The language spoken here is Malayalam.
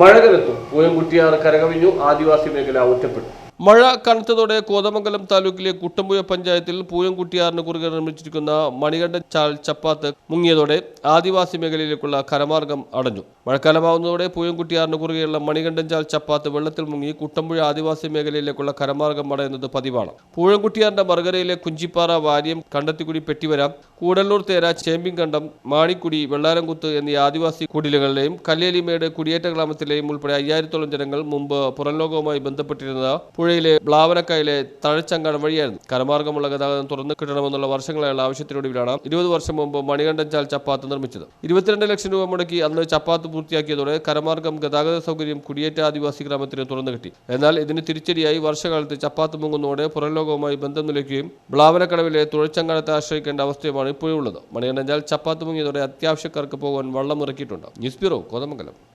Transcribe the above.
മഴ കനത്തു പൂയംകുട്ടിയാർ കരകവിഞ്ഞു ആദിവാസി മേഖല ഒറ്റപ്പെട്ടു. മഴ കനത്തതോടെ കോതമംഗലം താലൂക്കിലെ കുട്ടമ്പുഴ പഞ്ചായത്തിൽ പൂയംകുട്ടിയാറിന് കുറുകെ നിർമ്മിച്ചിരിക്കുന്ന മണികണ്ഠൻ ചാൽ ചപ്പാത്ത് മുങ്ങിയതോടെ ആദിവാസി മേഖലയിലേക്കുള്ള കരമാർഗം അടഞ്ഞു. മഴക്കാലമാവുന്നതോടെ പൂയംകുട്ടിയാറിന് കുറുകെയുള്ള മണികണ്ഠൻ ചാൽ ചപ്പാത്ത് വെള്ളത്തിൽ മുങ്ങി കുട്ടമ്പുഴ ആദിവാസി മേഖലയിലേക്കുള്ള കരമാർഗം അടയുന്നത് പതിവാണ്. പൂയംകുട്ടിയാറിന്റെ മറുകരയിലെ കുഞ്ചിപ്പാറ വാര്യം കണ്ടത്തിക്കുടി പെട്ടിവര കൂടല്ലൂർ തേര ചേമ്പിൻകണ്ടം മാണിക്കുടി വെള്ളാരംകുത്ത് എന്നീ ആദിവാസി കുടിലുകളിലെയും കല്ലേലിമേട് കുടിയേറ്റ ഗ്രാമത്തിലെയും ഉൾപ്പെടെ അയ്യായിരത്തോളം ജനങ്ങൾ മുമ്പ് പുറംലോകവുമായി ബന്ധപ്പെട്ടിരുന്ന പുഴയിലെ ബ്ലാവനക്കായിലെ തഴച്ചങ്കാടം വഴിയായിരുന്നു. കരമാർഗമുള്ള ഗതാഗതം തുറന്നു കിട്ടണമെന്നുള്ള വർഷങ്ങളായുള്ള ആവശ്യത്തിനൊടുവിലാണ് ഇരുപത് വർഷം മുമ്പ് മണികണ്ഠൻ ചാൽ ചപ്പാത്ത് നിർമ്മിച്ചത്. ഇരുപത്തിരണ്ട് ലക്ഷം രൂപ മുടക്കി അന്ന് ചപ്പാത്ത് പൂർത്തിയാക്കിയതോടെ കരമാർഗം ഗതാഗത സൗകര്യം കുടിയേറ്റ ആദിവാസി ഗ്രാമത്തിന് തുറന്നു കിട്ടി. എന്നാൽ ഇതിന് തിരിച്ചടിയായി വർഷകാലത്ത് ചപ്പാത്ത് മുങ്ങുന്നതോടെ പുറംലോകവുമായി ബന്ധം നിലയ്ക്കുകയും ബ്ലാവനക്കടവിലെ തുഴച്ചങ്കാടത്തെ ആശ്രയിക്കേണ്ട അവസ്ഥയുമാണ് ഇപ്പോഴുള്ളത് മണികണ്ഠൻ ചാൽ ചപ്പാത്ത് മുങ്ങിയതോടെ അത്യാവശ്യക്കാർക്ക് പോകാൻ വള്ളം ഇറക്കിയിട്ടുണ്ട്. News bureau Kothamangalam.